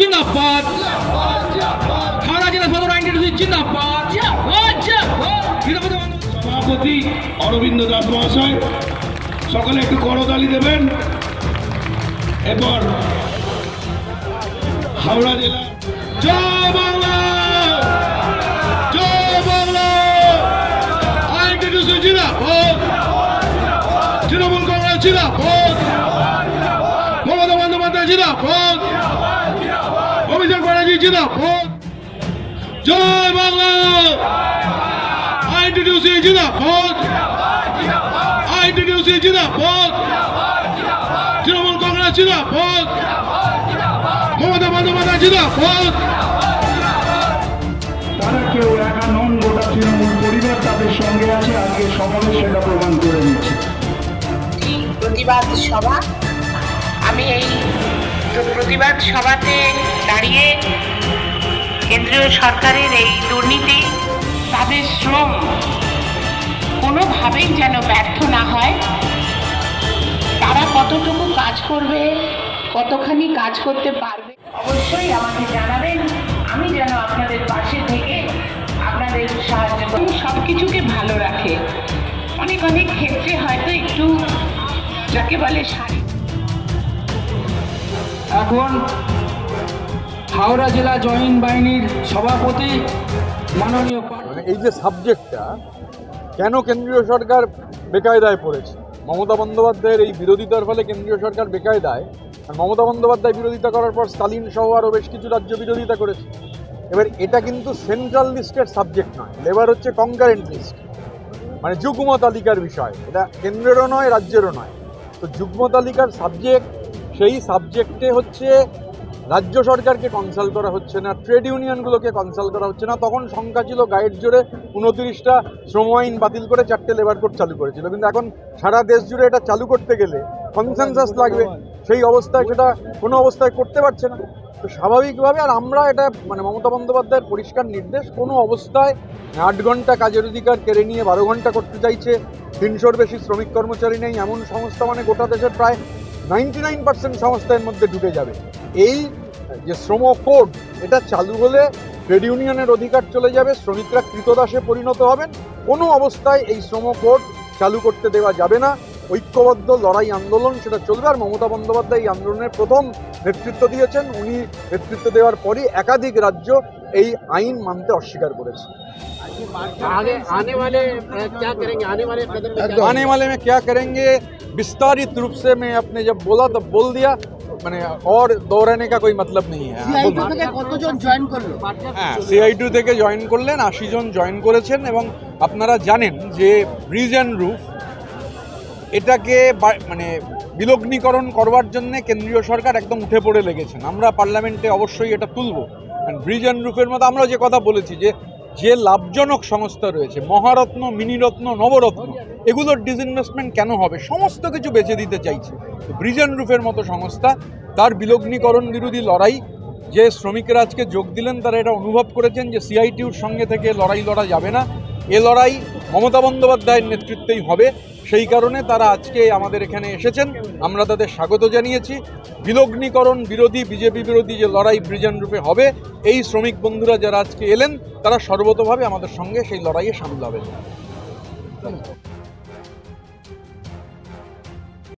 জিন্দাবাদ। হাওড়া জেলা সদর আইনটিডিসি জিন্দাবাদ। সভাপতি অরবিন্দ দাস মহাশয়, সকলে একটু করতালি দেবেন। এরপর হাওড়া জেলা, জয় বাংলা! জয় বাংলা! আইনটিডিসি জিন্দাবাদ! তৃণমূল কংগ্রেস, জিন্দাবাদ! মমতা বন্দ্যোপাধ্যায়, জিন্দাবাদ! অভিষেক ব্যানার্জি জিন্দাবাদ। জয় বাংলা। আইনটিডিসি জিন্দাবাদ। আইনটিডিসি জিন্দাবাদ। তৃণমূল কংগ্রেস জিন্দাবাদ। মমতা বন্দ্যোপাধ্যায় জিন্দাবাদ। তারা কেউ একা নন গোটা তৃণমূল পরিবার তাদের সঙ্গে আছে। আজকে সকালে সেটা প্রমাণ করে দিচ্ছে। প্রতিবাদ সভা। আমি এই প্রতিবাদ সভাতে দাঁড়িয়ে কেন্দ্রীয় সরকারের এই দুর্নীতি, তাদের শ্রম কোনোভাবেই যেন ব্যর্থ না হয়। তারা কতটুকু কাজ করবে, কতখানি কাজ করতে পারবে? অবশ্যই আমাকে জানাবেন। আমি যেন আপনাদের পাশে থেকে আপনাদের সাহায্য করি। সব কিছুকে ভালো রাখে। অনেক অনেক ক্ষেত্রে হয়তো একটু, যাকে বলে শারীরিক এখন হাওড়া জেলা জয়েন্ট বাহিনীর সভাপতি মাননীয় মানে এই যে সাবজেক্টটা, কেন কেন্দ্রীয় সরকার বেকায়দায় পড়েছে? মমতা বন্দ্যোপাধ্যায়ের এই বিরোধিতার ফলে কেন্দ্রীয় সরকার বেকায়দায়, আর মমতা বন্দ্যোপাধ্যায় বিরোধিতা করার পর স্টালিন সহ আরও বেশ কিছু রাজ্য বিরোধিতা করেছে। এবার এটা কিন্তু সেন্ট্রাল লিস্টের সাবজেক্ট নয় লেবার হচ্ছে কনকারেন্ট লিস্ট। মানে যুগ্ম তালিকার বিষয়, এটা কেন্দ্রেরও নয়, রাজ্যেরও নয়। তো যুগ্ম তালিকার সাবজেক্ট সেই সাবজেক্টে হচ্ছে রাজ্য সরকারকে কনসাল্ট করা হচ্ছে না ট্রেড ইউনিয়নগুলোকে কনসাল্ট করা হচ্ছে না। তখন সংখ্যা ছিল গাইড জোরে উনতিরিশটা শ্রম আইন বাতিল করে চারটে লেবার কোড চালু করেছিল। কিন্তু এখন সারা দেশ জুড়ে এটা চালু করতে গেলে কনসেনসাস লাগবে। সেই অবস্থায় সেটা কোনো অবস্থায় করতে পারছে না। তো স্বাভাবিকভাবে আর আমরা এটা মানে মমতা বন্দ্যোপাধ্যায়ের পরিষ্কার নির্দেশ, কোনো অবস্থায় আট ঘণ্টা কাজের অধিকার কেড়ে নিয়ে বারো ঘণ্টা করতে চাইছে। তিনশোর বেশি শ্রমিক কর্মচারী নেই, এমন সংস্থা মানে গোটা দেশের প্রায় নাইনটি নাইন পার্সেন্ট সংস্থার মধ্যে ঢুকে যাবে। এই যে শ্রম কোড, এটা চালু হলে ট্রেড ইউনিয়নের অধিকার চলে যাবে, শ্রমিকরা কৃতদাসে পরিণত হবেন। কোনো অবস্থায় এই শ্রম কোড চালু করতে দেওয়া যাবে না। ঐক্যবদ্ধ লড়াই আন্দোলন, সেটা চলবে। আর মমতা বন্দ্যোপাধ্যায় এই আন্দোলনের প্রথম নেতৃত্ব দিয়েছেন। উনি নেতৃত্ব দেওয়ার পরই একাধিক রাজ্য এই আইন মানতে অস্বীকার করেছে आगे आने वाले अ, क्या करेंगे आने वाले कदम में क्या आने वाले में क्या करेंगे विस्तारित रूप से मैं अपने जब बोला तब बोल दिया মানে और दोहराने का कोई मतलब नहीं है থেকে কতজন জয়েন করলো হ্যাঁ সিআইটু থেকে জয়েন করলেন আশি জন জয়েন করেছেন এবং আপনারা জানেন যে ব্রিজ অ্যান্ড রুফ এটাকে বা- মানে বিলগ্নীকরণ করবার জন্য কেন্দ্রীয় সরকার একদম উঠে পড়ে লেগেছেন আমরা পার্লামেন্টে অবশ্যই এটা তুলব ব্রিজ অ্যান্ড রুফের মতো আমরা যে কথা বলেছি যে যে লাভজনক সংস্থা রয়েছে, মহারত্ন, মিনিরত্ন, নবরত্ন, এগুলোর ডিসইনভেস্টমেন্ট কেন হবে? সমস্ত কিছু বেছে দিতে চাইছে। ব্রিজ অ্যান্ড রুফের মতো সংস্থা, তার বিলগ্নীকরণ বিরোধী লড়াই, যে শ্রমিকরা আজকে যোগ দিলেন, তারা এটা অনুভব করেছেন যে সিআইটিউর সঙ্গে থেকে লড়াই লড়া যাবে না। এ লড়াই মমতা বন্দ্যোপাধ্যায়ের নেতৃত্বেই হবে। সেই কারণে তারা আজকে আমাদের এখানে এসেছেন। আমরা তাদের স্বাগত জানিয়েছি। বিলগ্নিকরণ বিরোধী, বিজেপি বিরোধী যে লড়াই ব্রিজেন রূপে হবে, এই শ্রমিক বন্ধুরা যারা আজকে এলেন, তারা সর্বতভাবে আমাদের সঙ্গে সেই লড়াইয়ে সামিল হবেন।